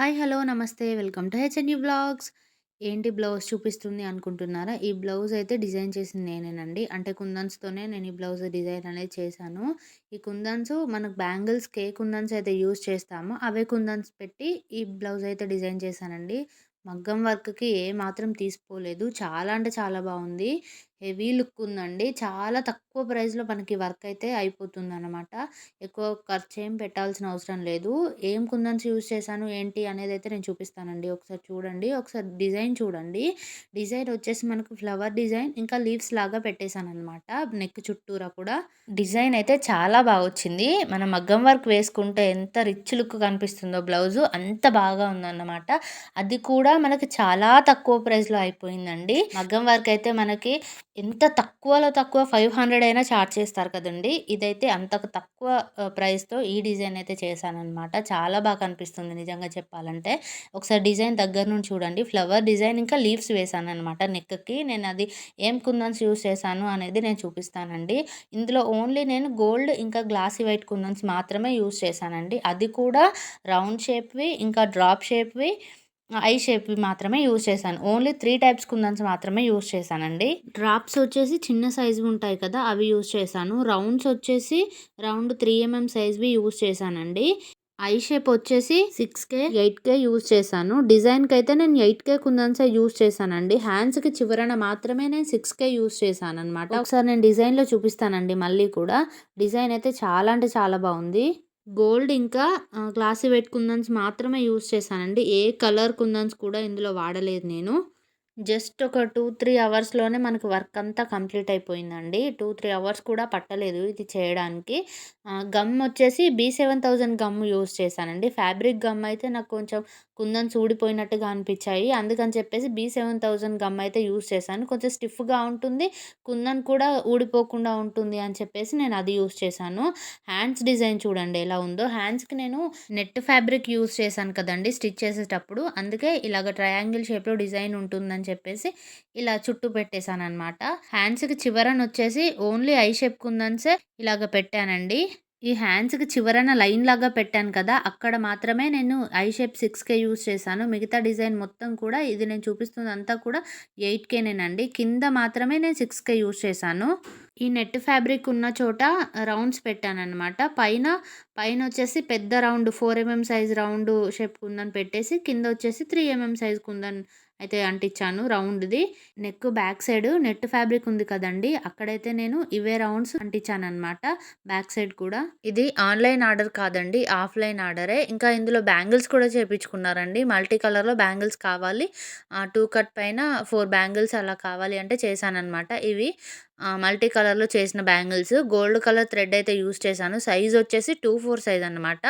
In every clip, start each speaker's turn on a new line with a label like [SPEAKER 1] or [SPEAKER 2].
[SPEAKER 1] Hi hello నమస్తే. Welcome to HNU blogs. ఏంటి blouse చూపిస్తుంది అనుకుంటున్నారా? ఈ బ్లౌజ్ అయితే డిజైన్ చేసింది నేనేనండి. అంటే కుందన్స్తోనే నేను ఈ బ్లౌజ్ డిజైన్ అనేది చేశాను. ఈ కుందన్స్ మనకు బ్యాంగిల్స్ కే కుందన్స్ అయితే యూజ్ చేస్తామో. అవే కుందన్స్ పెట్టి ఈ బ్లౌజ్ అయితే డిజైన్ చేశానండి. మగ్గం వర్క్‌కి ఏ మాత్రం తీసుకోలేదు. చాలా అంటే చాలా బాగుంది. హెవీ లుక్ ఉందండి. చాలా తక్కువ ప్రైస్‌లో మనకి వర్క్ అయితే అయిపోతుంది అనమాట ఎక్కువ ఖర్చు ఏం పెట్టాల్సిన అవసరం లేదు. ఏం కుందన్స్ యూజ్ చేశాను ఏంటి అనేది అయితే నేను చూపిస్తానండి. ఒకసారి చూడండి. ఒకసారి డిజైన్ చూడండి. డిజైన్ వచ్చేసి మనకు ఫ్లవర్ డిజైన్ ఇంకా లీవ్స్ లాగా పెట్టేసాననమాట. నెక్ చుట్టూరా కూడా. డిజైన్ అయితే చాలా బాగా వచ్చింది. మనం మగ్గం వర్క్ వేసుకుంటే ఎంత రిచ్ లుక్ కనిపిస్తుందో బ్లౌజు అంత బాగా ఉందన్నమాట. అది కూడా మనకి చాలా తక్కువ ప్రైస్‌లో అయిపోయిందండి. మగ్గం వర్క్ అయితే మనకి ఎంత తక్కువలో తక్కువ ఫైవ్ హండ్రెడ్ అయినా చార్జ్ చేస్తారు కదండీ! ఇదైతే అంత తక్కువ ప్రైస్‌తో ఈ డిజైన్ అయితే చేశానమాట చాలా బాగా కనిపిస్తుంది నిజంగా చెప్పాలంటే. ఒకసారి డిజైన్ దగ్గర నుండి చూడండి. ఫ్లవర్ డిజైన్ ఇంకా లీవ్స్ వేశానమాట నెక్‌కి. నేను అది ఏం కుందన్స్ యూస్ చేశాను అనేది నేను చూపిస్తానండి. ఇందులో ఓన్లీ నేను గోల్డ్ ఇంకా గ్లాసీ వైట్ కుందన్స్ మాత్రమే యూజ్ చేశానండి. అది కూడా రౌండ్ షేప్‌వి ఇంకా డ్రాప్ షేప్‌వి ఐ షేప్ మాత్రమే యూజ్ చేశాను. ఓన్లీ త్రీ టైప్స్ కుందన్స్ మాత్రమే యూజ్ చేశానండి. డ్రాప్స్ వచ్చేసి చిన్న సైజు ఉంటాయి కదా! అవి యూజ్ చేశాను. రౌండ్స్ వచ్చేసి రౌండ్ త్రీ ఎంఎం సైజ్‌వి యూజ్ చేశానండి. ఐ షేప్ వచ్చేసి six K eight K use చేశాను. డిజైన్‌కి అయితే నేను ఎయిట్ కే కుందన్సే యూజ్ చేశానండి. హ్యాండ్స్‌కి చివరన మాత్రమే నేను సిక్స్ కే యూజ్ చేశాను అనమాట ఒకసారి నేను డిజైన్‌లో చూపిస్తానండి మళ్ళీ కూడా. డిజైన్ అయితే చాలా అంటే చాలా బాగుంది. గోల్డ్ ఇంకా గ్లాసీ వెట్ కుందన్స్ మాత్రమే యూజ్ చేశానండి. ఏ కలర్ కుందన్స్ కూడా ఇందులో వాడలేదు నేను. జస్ట్ ఒక టూ త్రీ అవర్స్‌లోనే మనకు వర్క్ అంతా కంప్లీట్ అయిపోయిందండి. టూ త్రీ అవర్స్ కూడా పట్టలేదు ఇది చేయడానికి. గమ్ వచ్చేసి B seven thousand gum use చేశానండి. ఫ్యాబ్రిక్ గమ్ అయితే నాకు కొంచెం కుందన్స్ ఊడిపోయినట్టుగా అనిపించాయి. అందుకని చెప్పేసి బీ సెవెన్ థౌజండ్ గమ్ అయితే యూజ్ చేశాను. కొంచెం స్టిఫ్‌గా ఉంటుంది. కుందన్ కూడా ఊడిపోకుండా ఉంటుంది అని చెప్పేసి నేను అది యూజ్ చేశాను. హ్యాండ్స్ డిజైన్ చూడండి ఎలా ఉందో. హ్యాండ్స్‌కి నేను నెట్ ఫ్యాబ్రిక్ యూజ్ చేశాను కదండి స్టిచ్ చేసేటప్పుడు. అందుకే ఇలాగ ట్రయాంగిల్ షేప్‌లో డిజైన్ ఉంటుందని చెప్పేసి ఇలా చుట్టూ పెట్టేశాననమాట. హ్యాండ్స్‌కి చివరన వచ్చేసి ఓన్లీ ఐ షేప్ కుందన్సే ఇలాగ పెట్టానండి. ఈ హ్యాండ్స్‌కి చివరన లైన్ లాగా పెట్టాను కదా! అక్కడ మాత్రమే నేను I shape six K use చేశాను. మిగతా డిజైన్ మొత్తం కూడా ఇది నేను చూపిస్తుంది అంతా కూడా ఎయిట్కేనేనండి కింద మాత్రమే నేను సిక్స్ కే యూజ్ చేశాను. ఈ నెట్ ఫ్యాబ్రిక్ ఉన్న చోట రౌండ్స్ పెట్టానమాట పైన పైన వచ్చేసి పెద్ద round four mm size round shape kundan పెట్టేసి కింద వచ్చేసి త్రీ ఎంఎం సైజ్ కుందన్ అయితే అంటించాను రౌండ్‌ది. Neck back side net fabric ఉంది కదండి అక్కడైతే నేను ఇవే రౌండ్స్ అంటించాను అనమాట బ్యాక్ సైడ్ కూడా. ఇది ఆన్‌లైన్ ఆర్డర్ కాదండి. ఆఫ్‌లైన్ ఆర్డరే. ఇంకా ఇందులో బ్యాంగిల్స్ కూడా చేపించుకున్నారండి. మల్టీ కలర్‌లో బ్యాంగిల్స్ కావాలి. టూ కట్ పైన ఫోర్ బ్యాంగిల్స్ అలా కావాలి అంటే చేశానమాట ఇవి మల్టీ కలర్‌లో చేసిన బ్యాంగిల్స్. గోల్డ్ కలర్ థ్రెడ్ అయితే యూజ్ చేశాను. సైజ్ వచ్చేసి టూ ఫోర్ సైజ్ అనమాట.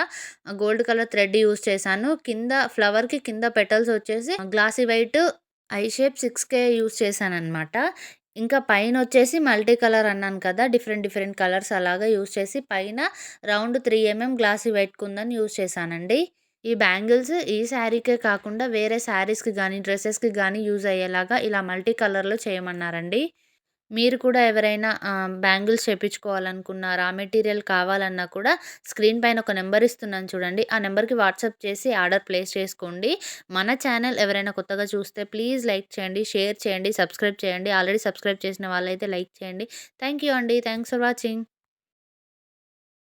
[SPEAKER 1] గోల్డ్ కలర్ థ్రెడ్ యూజ్ చేశాను. కింద ఫ్లవర్‌కి కింద పెటల్స్ వచ్చేసి glossy white eye shape six కే యూజ్ చేశాననమాట. ఇంకా పైన వచ్చేసి మల్టీ కలర్ అన్నాను కదా! డిఫరెంట్ డిఫరెంట్ కలర్స్ అలాగా యూజ్ చేసి పైన round three MM glossy white కుందని యూజ్ చేశానండి. ఈ బ్యాంగిల్స్ ఈ శారీకే కాకుండా వేరే శారీస్‌కి కానీ డ్రెస్సెస్కి కానీ యూజ్ అయ్యేలాగా ఇలా మల్టీ కలర్‌లో చేయమన్నారండి. మీరు కూడా ఎవరైనా బ్యాంగిల్స్ చేపించుకోవాలనుకున్న రా మెటీరియల్ కావాలన్నా కూడా స్క్రీన్ పైన ఒక నెంబర్ ఇస్తున్నాను చూడండి. ఆ నెంబర్కి వాట్సాప్ చేసి ఆర్డర్ ప్లేస్ చేసుకోండి. మన ఛానల్ ఎవరైనా కొత్తగా చూస్తే ప్లీజ్ లైక్ చేయండి షేర్ చేయండి సబ్స్క్రైబ్ చేయండి. ఆల్రెడీ సబ్స్క్రైబ్ చేసిన వాళ్ళైతే లైక్ చేయండి. థ్యాంక్ యూ అండి. Thanks for watching.